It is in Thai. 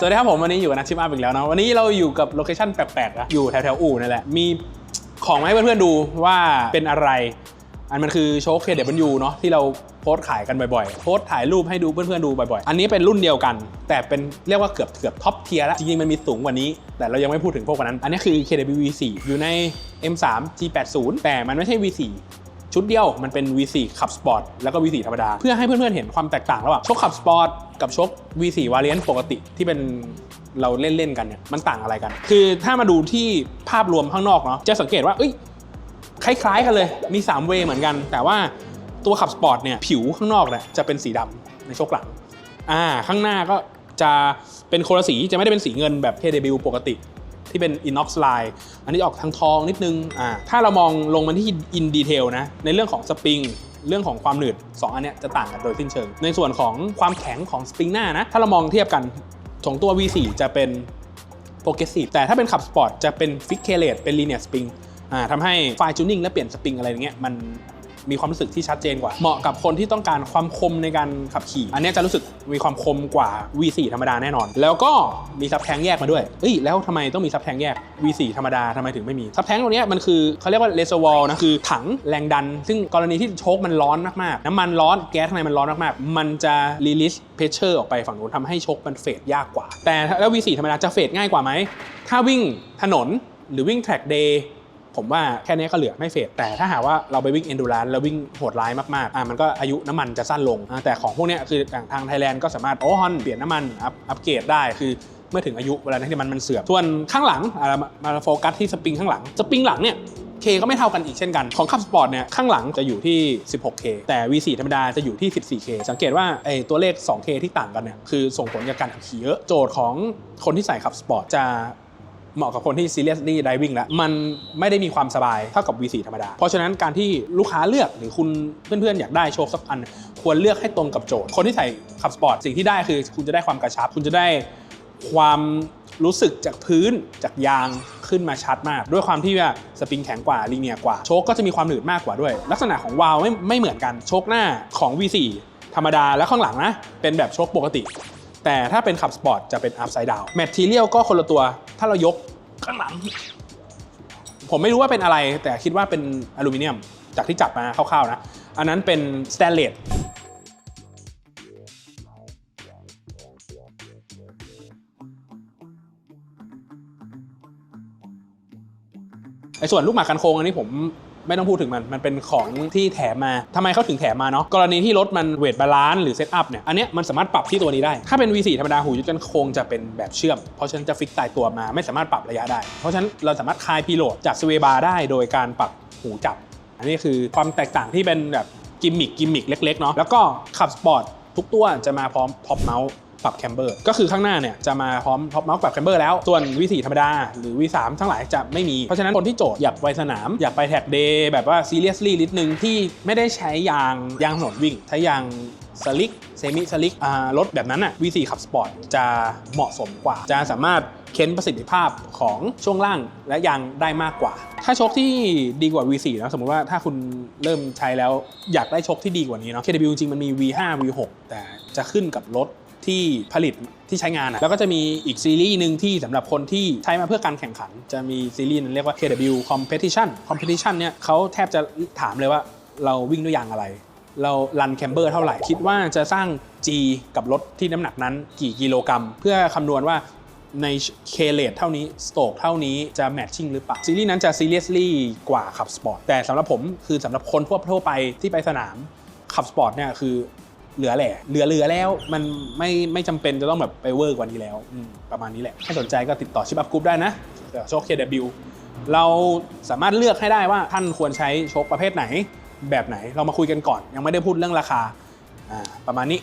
สวัสดีครับผมวันนี้อยู่กับนักชิมอัพอีกแล้วนะวันนี้เราอยู่กับโลเคชั่นแปลกๆนะอยู่แถวๆอู่นั่นแหละมีของมาให้เพื่อนๆดูว่าเป็นอะไร อันมันคือโชคเคเดบันยูเนาะที่เราโพสต์ขายกันบ่อยๆ โพสต์ถ่ายรูปให้ดูเพื่อนๆดูบ่อยๆ อันนี้เป็นรุ่นเดียวกัน แต่เป็นเรียกว่าเกือบเกือบท็อปเทียร์แล้ว จริงๆ มันมีสูงกว่านี้ แต่เรายังไม่พูดถึงพวกนั้น อันนี้คือ KWV4 อยู่ใน M3 G80 แต่มันไม่ใช่ V4 ชุดเดียวมันเป็น V4 ขับสปอร์ตแล้วก็ V4 ธรรมดา เพื่อให้เพื่อนๆเห็นความแตกต่างระหว่างชกขับสปอร์ตกับชก V4 วาเลียนปกติที่เป็นเราเล่นๆกันเนี่ยมันต่างอะไรกัน คือถ้ามาดูที่ภาพรวมข้างนอกเนาะจะสังเกตว่าเอ้ยคล้ายๆกันเลยมี3เวเหมือนกัน แต่ว่าตัวขับสปอร์ตเนี่ยผิวข้างนอกเนี่ยจะเป็นสีดำในชคหลังอ่าข้างหน้าก็จะเป็นโคนละสีจะไม่ได้เป็นสีเงินแบบ KW ปกติ ที่เป็น inox line อันนี้ออกทางทองนิดนึงอ่าถ้าเรามองลงมาที่ in detail นะในเรื่องของสปริงเรื่องของความหนืด 2 อันเนี้ยจะต่างกันโดยสิ้นเชิง ในส่วนของความแข็งของสปริงหน้านะ ถ้าเรามองเทียบกันของตัว V4 จะเป็นโปรเกรสซีฟแต่ถ้าเป็นขับสปอร์ตจะเป็นฟิกเคเลตเป็นลีเนียสปริงอ่าทำให้ไฟจูนิ่งและเปลี่ยนสปริงอะไรอย่างเงี้ยมัน มีความรู้สึกที่ชัดเจนกว่า เหมาะกับคนที่ต้องการความคมในการขับขี่ อันนี้จะรู้สึกมีความคมกว่า V4 ธรรมดาแน่นอน แล้วก็มีซับแทงแยกมาด้วยเอ้ยแล้วทำไมต้องมีซับแทงแยก V4 ธรรมดาทำไมถึงไม่มีซับแทงตรงนี้มันคือเขาเรียกว่าเลเซอร์วอลนะคือถังแรงดัน ซึ่งกรณีที่โชคมันร้อนมากๆน้ำมันร้อนแก๊สข้างในมันร้อนมากๆมันจะรีลิสเพชเชอร์ออกไปฝั่งนู้นทำให้โชคมันเฟดยากกว่า แต่แล้ว V4 ธรรมดาจะเฟดง่ายกว่าไหมถ้าวิ่งถนนหรือวิ่ง track day ผมว่าแค่นี้ก็เหลือไม่เฟดแต่ถ้าหากว่าเราไปวิ่ง endurance แล้ววิ่งโหดร้ายมากๆอะมันก็อายุน้ำมันจะสั้นลง แต่ของพวกเนี้ยคือทางไทยแลนด์ก็สามารถโอ้ฮอนเปลี่ยนน้ำมันอัพอัปเกรดได้คือเมื่อถึงอายุเวลาที่มันมันเสื่อมส่วนข้างหลังอะมามาโฟกัสที่สปริงข้างหลังสปริงหลังเนี่ย K ก็ไม่เท่ากันอีกเช่นกัน ของขับสปอร์ตเนี่ย ข้างหลังจะอยู่ที่ 16K แต่ V4 ธรรมดาจะอยู่ที่ 14K สังเกตว่าไอ้ตัวเลข 2K ที่ต่างกันเนี่ย คือส่งผลกับการขับขี่เยอะ โจทย์ของคนที่ใส่ขับสปอร์ตจะ เหมาะกับคนที่ seriously driving แล้วมันไม่ได้มีความสบายเท่ากับ V4 ธรรมดา เพราะฉะนั้นการที่ลูกค้าเลือกหรือคุณเพื่อนๆ อยากได้โชคสักอัน ควรเลือกให้ตรงกับโจทย์ คนที่ใส่ขับสปอร์ตสิ่งที่ได้คือคุณจะได้ความกระชับ คุณจะได้ความรู้สึกจากพื้นจากยางขึ้นมาชัดมาก ด้วยความที่ว่าสปริงแข็งกว่าลีเนียกว่าโชคก็จะมีความหนืดมากกว่าด้วย ลักษณะของวาล์วไม่ไม่เหมือนกันโชคหน้าของ V4 ธรรมดาและข้างหลังนะเป็นแบบโชคปกติ แต่ถ้าเป็นขับสปอร์ตจะเป็น upside down แมทเรียลก็คนละตัว ถ้าเรายกข้างหลัง ผมไม่รู้ว่าเป็นอะไร แต่คิดว่าเป็นอลูมิเนียม จากที่จับมาคร่าวๆนะ อันนั้นเป็นสแตนเลสไอ้ส่วนลูกหมากกันโค้งอันนี้ผม ไม่ต้องพูดถึงมัน มันเป็นของที่แถมมาทำไมเขาถึงแถมมาเนาะ กรณีที่รถมันเวทบาลานซ์หรือเซตอัพเนี่ย อันเนี้ยมันสามารถปรับที่ตัวนี้ได้ ถ้าเป็น V4 ธรรมดาหูยึดกันโค้งจะเป็นแบบเชื่อม เพราะฉะนั้นจะฟิกตายตัวมา ไม่สามารถปรับระยะได้ เพราะฉะนั้นเราสามารถคลายพีโหลดจากสเวบาร์ได้โดยการปรับหูจับ อันนี้คือความแตกต่างที่เป็นแบบกิมมิคกิมมิคเล็กๆเนาะ แล้วก็ขับสปอร์ตทุกตัวจะมาพร้อมท็อปเมาส์ ปรับแคมเบอร์ ก็คือข้างหน้าเนี่ยจะมาพร้อมท็อปเมาส์ปรับแคมเบอร์แล้ว ส่วน V4 ธรรมดา หรือ V3 ทั้งหลายจะไม่มี เพราะฉะนั้นคนที่โจทย์อยากไปสนาม อยากไปแท็กเดย์แบบว่า seriously นิดนึงที่ไม่ได้ใช้ยางยางถนนวิ่งใช้ยางสลิกเซมิสลิกรถแบบนั้นอะ V4 ขับสปอร์ตจะเหมาะสมกว่า จะสามารถเค้นประสิทธิภาพของช่วงล่างและยางได้มากกว่า ถ้าชคที่ดีกว่า V4 นะสมมติว่าถ้าคุณเริ่มใช้แล้วอยากได้ชคที่ดีกว่านี้เนาะ KW จริงมันมี V5 V6 แต่จะขึ้นกับรถ ที่ผลิตที่ใช้งานอะแล้วก็จะมีอีกซีรีส์หนึ่งที่สำหรับคนที่ใช้มาเพื่อการแข่งขัน จะมีซีรีส์นึงเรียกว่า KW Competition Competition เนี่ยเขาแทบจะถามเลยว่าเราวิ่งด้วยยางอะไร เรารันแคมเบอร์เท่าไหร่ คิดว่าจะสร้าง G กับรถที่น้ำหนักนั้นกี่กิโลกรัม เพื่อคำนวณว่าในเคเลตเท่านี้สโตกเท่านี้จะแมทชิ่งหรือเปล่า ซีรีส์นั้นจะ seriously กว่าขับสปอร์ตแต่สำหรับผมคือสำหรับคนทั่วทั่วไปที่ไปสนามขับสปอร์ตเนี่ยคือ เหลือแหละเหลือเหลือแล้วมันไม่ไม่จำเป็นจะต้องแบบไปเวอร์กว่านี้แล้วอืมประมาณนี้แหละถ้าสนใจก็ติดต่อชิปอัพกรุ๊ปได้นะเดี๋ยวโชค KW เราสามารถเลือกให้ได้ว่าท่านควรใช้โชคประเภทไหนแบบไหนเรามาคุยกันก่อน ยังไม่ได้พูดเรื่องราคาอ่าประมาณนี้